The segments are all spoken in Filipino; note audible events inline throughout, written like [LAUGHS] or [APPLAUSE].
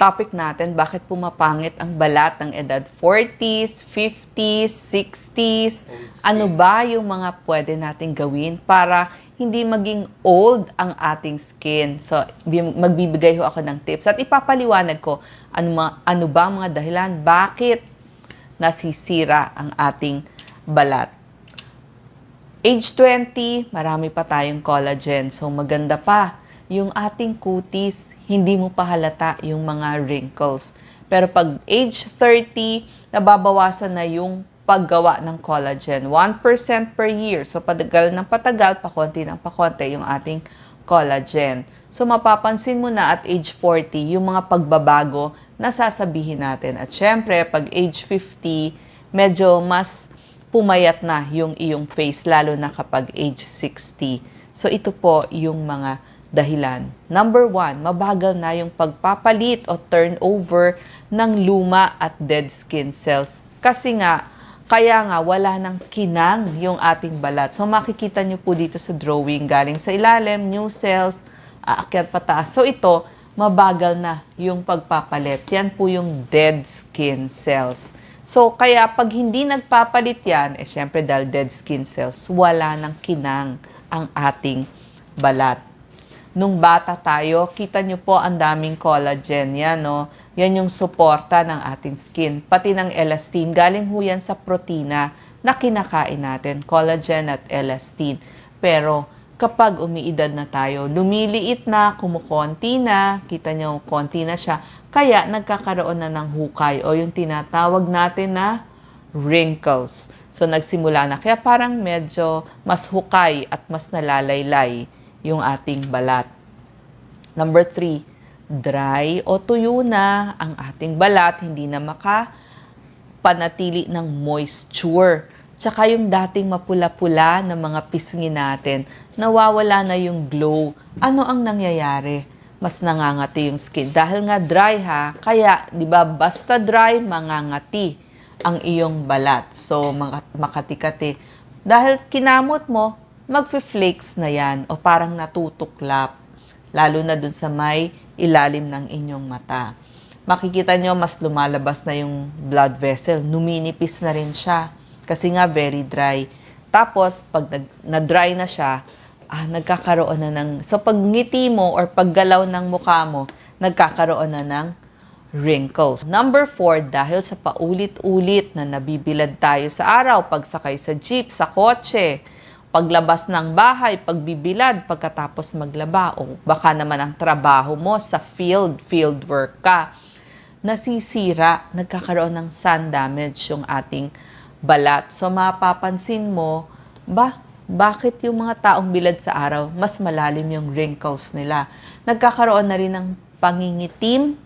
topic natin, bakit pumapangit ang balat ng edad 40s, 50s, 60s? Ano ba yung mga pwede nating gawin para hindi maging old ang ating skin? So, bi- magbibigay ho ako ng tips at ipapaliwanag ko ano, ma- ano ba mga dahilan, bakit nasisira ang ating balat. Age 20, marami pa tayong collagen. So, maganda pa yung ating kutis, hindi mo pa halata yung mga wrinkles. Pero pag age 30, nababawasan na yung paggawa ng collagen. 1% per year. So, patagal ng patagal, pakonti ng pakonti yung ating collagen. So, mapapansin mo na at age 40, yung mga pagbabago na sasabihin natin. At syempre, pag age 50, medyo mas pumayat na yung iyong face, lalo na kapag age 60. So, ito po yung mga dahilan. Number one, mabagal na yung pagpapalit o turnover ng luma at dead skin cells. Kasi nga, kaya nga wala nang kinang yung ating balat. So makikita nyo po dito sa drawing, galing sa ilalim, new cells, aakyat pataas. So ito, mabagal na yung pagpapalit. Yan po yung dead skin cells. So kaya pag hindi nagpapalit yan, eh syempre dahil dead skin cells, wala nang kinang ang ating balat nung bata tayo, kita nyo po ang daming collagen yan, no? Yan yung suporta ng ating skin. Pati ng elastin, galing ho yan sa protina na kinakain natin, collagen at elastin. Pero kapag umiidad na tayo, lumiliit na, kumukonti na, kita nyo, konti na siya, kaya nagkakaroon na ng hukay o yung tinatawag natin na wrinkles. So nagsimula na. Kaya parang medyo mas hukay at mas nalalaylay yung ating balat. Number three, dry o tuyo na ang ating balat, hindi na makapanatili ng moisture. Tsaka yung dating mapula-pula na mga pisngi natin, nawawala na yung glow. Ano ang nangyayari? Mas nangangati yung skin. Dahil nga dry ha, kaya, di ba, basta dry, mangangati ang iyong balat. So, makati-kati. Dahil kinamot mo, magfi-flakes na yan o parang natutuklap, lalo na dun sa may ilalim ng inyong mata. Makikita nyo, mas lumalabas na yung blood vessel. Numinipis na rin siya kasi nga very dry. Tapos, pag na-dry na siya, ah, nagkakaroon na ng... So, pag ngiti mo or paggalaw ng mukha mo, nagkakaroon na ng wrinkles. Number four, dahil sa paulit-ulit na nabibilad tayo sa araw, pagsakay sa jeep, sa kotse, paglabas ng bahay, pagbibilad pagkatapos maglaba o baka naman ang trabaho mo sa field, field work ka, nasisira, nagkakaroon ng sun damage yung ating balat. So mapapansin mo, ba, bakit yung mga taong bilad sa araw, mas malalim yung wrinkles nila. Nagkakaroon na rin ng pangingitim,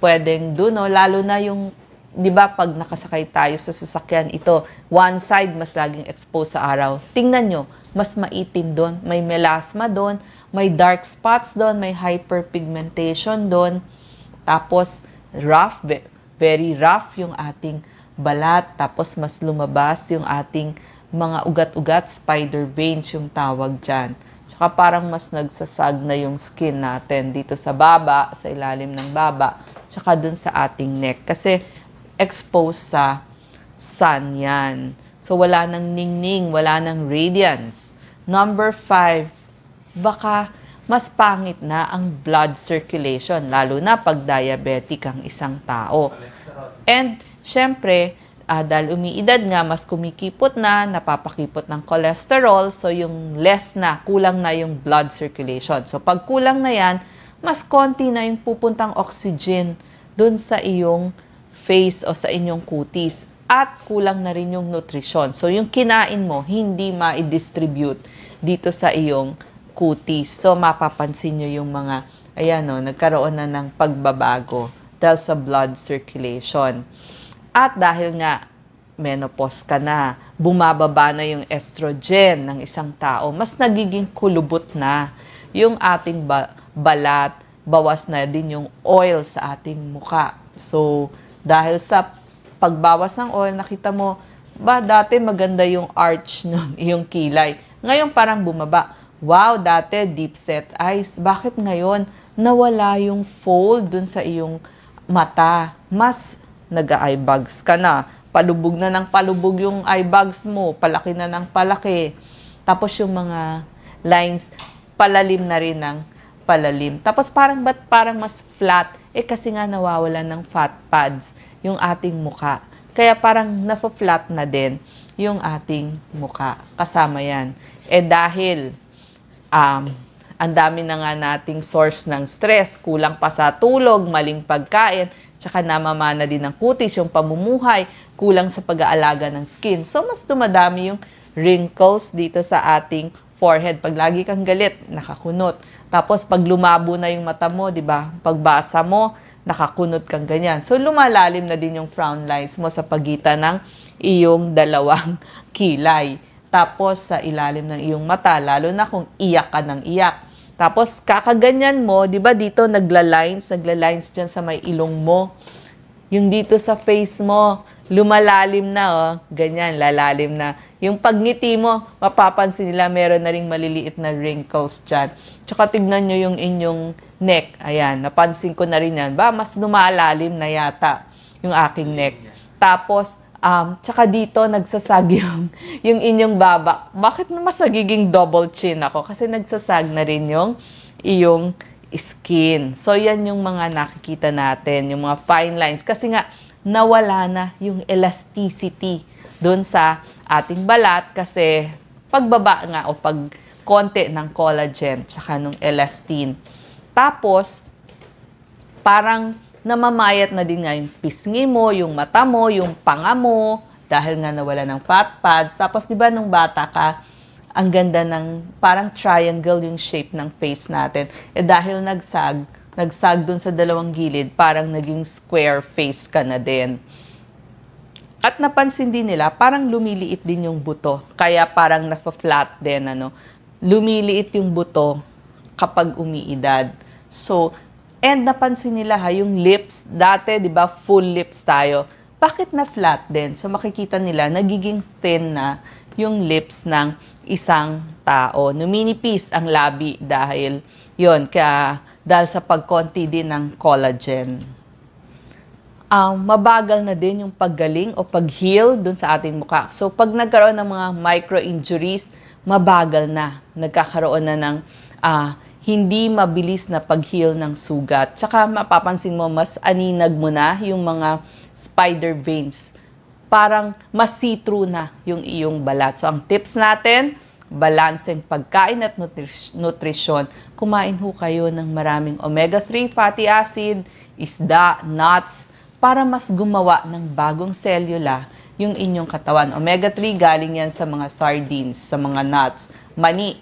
pwedeng doon, no? lalo na yung 'di ba pag nakasakay tayo sa sasakyan ito, one side mas laging exposed sa araw. Tingnan nyo, mas maitim doon, may melasma doon, may dark spots doon, may hyperpigmentation doon. Tapos rough, very rough yung ating balat, tapos mas lumabas yung ating mga ugat-ugat, spider veins yung tawag diyan. Tsaka parang mas nagsasag na yung skin natin dito sa baba, sa ilalim ng baba, tsaka dun sa ating neck. Kasi exposed sa sun yan. So, wala nang ningning, wala nang radiance. Number five, baka mas pangit na ang blood circulation, lalo na pag diabetic ang isang tao. And, syempre, uh, dahil umiidad nga, mas kumikipot na, napapakipot ng cholesterol, so yung less na, kulang na yung blood circulation. So, pag kulang na yan, mas konti na yung pupuntang oxygen dun sa iyong face o sa inyong kutis. At kulang na rin yung nutrisyon. So, yung kinain mo, hindi ma-distribute dito sa iyong kutis. So, mapapansin nyo yung mga, ayan o, nagkaroon na ng pagbabago dahil sa blood circulation. At dahil nga, menopause ka na, bumababa na yung estrogen ng isang tao, mas nagiging kulubot na yung ating ba- balat, bawas na din yung oil sa ating muka. So, dahil sa pagbawas ng oil, nakita mo, ba, dati maganda yung arch [LAUGHS] ng iyong kilay. Ngayon parang bumaba. Wow, dati deep set eyes. Bakit ngayon nawala yung fold dun sa iyong mata, mas nag-eye bags ka na. Palubog na ng palubog yung eye bags mo, palaki na ng palaki. Tapos yung mga lines, palalim na rin ng palalim. Tapos parang ba't parang mas flat? Eh kasi nga nawawalan ng fat pads yung ating muka. Kaya parang nafa-flat na din yung ating muka. Kasama yan. Eh dahil um, ang dami na nga nating source ng stress, kulang pa sa tulog, maling pagkain, tsaka namamana din ng kutis, yung pamumuhay, kulang sa pag-aalaga ng skin. So, mas dumadami yung wrinkles dito sa ating forehead. Pag lagi kang galit, nakakunot. Tapos, pag lumabo na yung mata mo, di ba? Pagbasa mo, nakakunot kang ganyan. So, lumalalim na din yung frown lines mo sa pagitan ng iyong dalawang [LAUGHS] kilay. Tapos, sa ilalim ng iyong mata, lalo na kung iyak ka ng iyak. Tapos, kakaganyan mo, di ba dito nagla-lines, nagla-lines dyan sa may ilong mo. Yung dito sa face mo, lumalalim na, oh. Ganyan, lalalim na. Yung pagngiti mo, mapapansin nila meron na ring maliliit na wrinkles dyan. Tsaka tignan nyo yung inyong neck. Ayan, napansin ko na rin yan. Ba, mas lumalalim na yata yung aking neck. Tapos, um, tsaka dito nagsasag yung, [LAUGHS] yung inyong baba. Bakit mas nagiging double chin ako? Kasi nagsasag na rin yung iyong skin. So, yan yung mga nakikita natin, yung mga fine lines. Kasi nga, nawala na yung elasticity doon sa ating balat kasi pagbaba nga o pag konti ng collagen tsaka nung elastin. Tapos, parang namamayat na din nga yung pisngi mo, yung mata mo, yung panga mo, dahil nga nawala ng fat pads. Tapos, di ba, nung bata ka, ang ganda ng parang triangle yung shape ng face natin. Eh, dahil nagsag, nagsag dun sa dalawang gilid, parang naging square face ka na din. At napansin din nila, parang lumiliit din yung buto. Kaya parang nafa-flat din, ano. Lumiliit yung buto kapag umiidad. So, and napansin nila ha, yung lips, dati, di ba, full lips tayo. Bakit na flat din? So, makikita nila, nagiging thin na yung lips ng isang tao. Numinipis ang labi dahil yon kaya dahil sa pagkonti din ng collagen. Um, mabagal na din yung paggaling o pag-heal dun sa ating mukha. So, pag nagkaroon ng mga micro-injuries, mabagal na. Nagkakaroon na ng ah, hindi mabilis na pag-heal ng sugat. Tsaka mapapansin mo, mas aninag mo na yung mga spider veins. Parang mas see-through na yung iyong balat. So, ang tips natin, balancing pagkain at nutris- nutrisyon. Kumain ho kayo ng maraming omega-3 fatty acid, isda, nuts, para mas gumawa ng bagong selula yung inyong katawan. Omega-3 galing yan sa mga sardines, sa mga nuts, mani,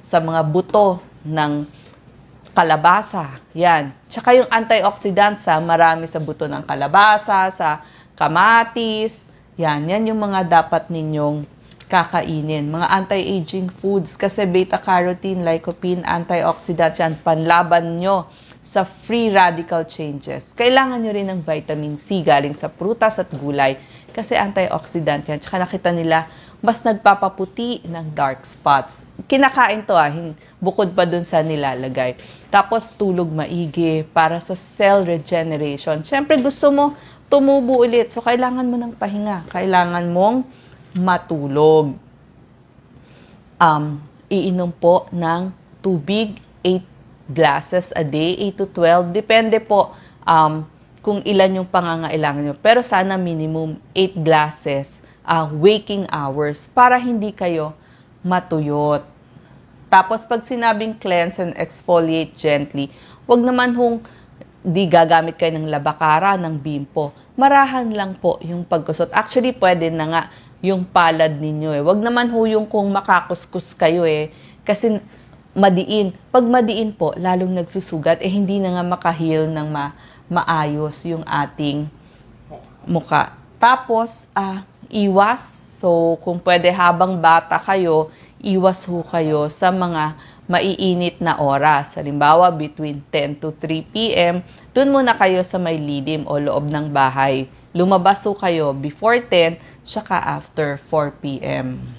sa mga buto ng kalabasa. Yan. Tsaka yung antioxidants, sa marami sa buto ng kalabasa, sa kamatis. Yan. Yan yung mga dapat ninyong kakainin. Mga anti-aging foods kasi beta-carotene, lycopene, antioxidants yan. Panlaban nyo sa free radical changes. Kailangan nyo rin ng vitamin C galing sa prutas at gulay kasi antioxidant yan. Tsaka nakita nila, mas nagpapaputi ng dark spots. Kinakain to ah, bukod pa dun sa nilalagay. Tapos tulog maigi para sa cell regeneration. Siyempre gusto mo tumubo ulit. So kailangan mo ng pahinga. Kailangan mong matulog. Um, iinom po ng tubig 8 glasses a day, 8 to 12. Depende po um, kung ilan yung pangangailangan nyo. Pero sana minimum 8 glasses uh, waking hours para hindi kayo matuyot. Tapos pag sinabing cleanse and exfoliate gently, wag naman hong di gagamit kayo ng labakara, ng bimpo. Marahan lang po yung pagkusot. Actually, pwede na nga yung palad ninyo eh. Wag naman ho yung kung makakuskus kayo eh. Kasi madiin. Pag madiin po, lalong nagsusugat, eh hindi na nga makahil ng ma maayos yung ating muka. Tapos, ah, iwas. So, kung pwede habang bata kayo, iwas ho kayo sa mga maiinit na oras. Halimbawa, between 10 to 3 p.m., dun muna kayo sa may lidim o loob ng bahay. Lumabas ho kayo before 10, tsaka after 4 p.m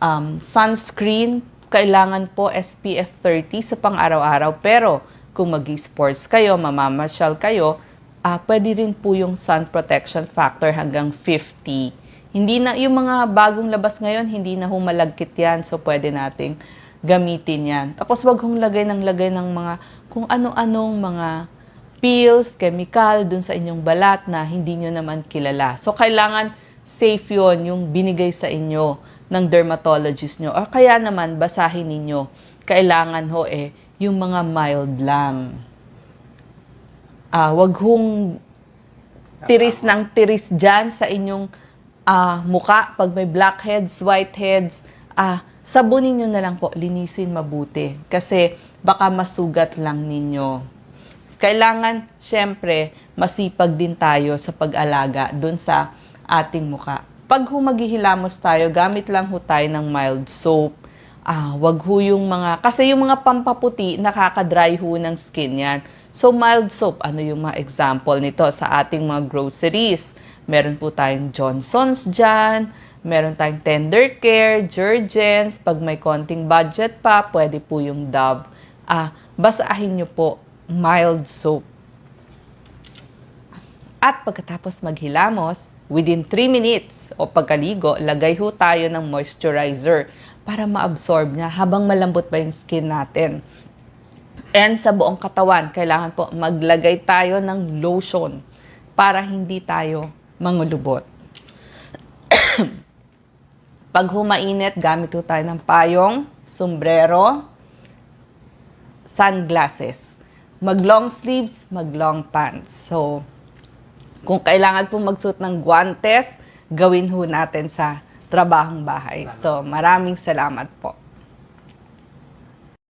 um, sunscreen, kailangan po SPF 30 sa pang-araw-araw. Pero kung mag-sports kayo, mamamasyal kayo, ah pwede rin po yung sun protection factor hanggang 50. Hindi na, yung mga bagong labas ngayon, hindi na humalagkit yan. So, pwede nating gamitin yan. Tapos, wag hong lagay ng lagay ng mga kung ano-anong mga pills, chemical dun sa inyong balat na hindi nyo naman kilala. So, kailangan safe yon yung binigay sa inyo ng dermatologist nyo. Or kaya naman, basahin ninyo. Kailangan ho eh, yung mga mild lang. Ah, wag hong tiris ng tiris dyan sa inyong ah, muka. Pag may blackheads, whiteheads, ah, sabunin nyo na lang po, linisin mabuti. Kasi baka masugat lang ninyo. Kailangan, syempre, masipag din tayo sa pag-alaga dun sa ating muka. Pag humaghihilamos tayo, gamit lang ho tayo ng mild soap. Ah, wag ho yung mga, kasi yung mga pampaputi, nakaka-dry ho ng skin yan. So, mild soap, ano yung mga example nito sa ating mga groceries? Meron po tayong Johnson's dyan, meron tayong Tender Care, Jergens, pag may konting budget pa, pwede po yung Dove. Ah, basahin nyo po, mild soap. At pagkatapos maghilamos, within 3 minutes o pagkaligo, lagay ho tayo ng moisturizer para ma-absorb niya habang malambot pa yung skin natin. And sa buong katawan, kailangan po maglagay tayo ng lotion para hindi tayo mangulubot. [COUGHS] Pag humainit, gamit ho tayo ng payong, sombrero, sunglasses. Mag long sleeves, mag long pants. So, kung kailangan po magsuot ng guantes, gawin ho natin sa trabahong bahay. So, maraming salamat po.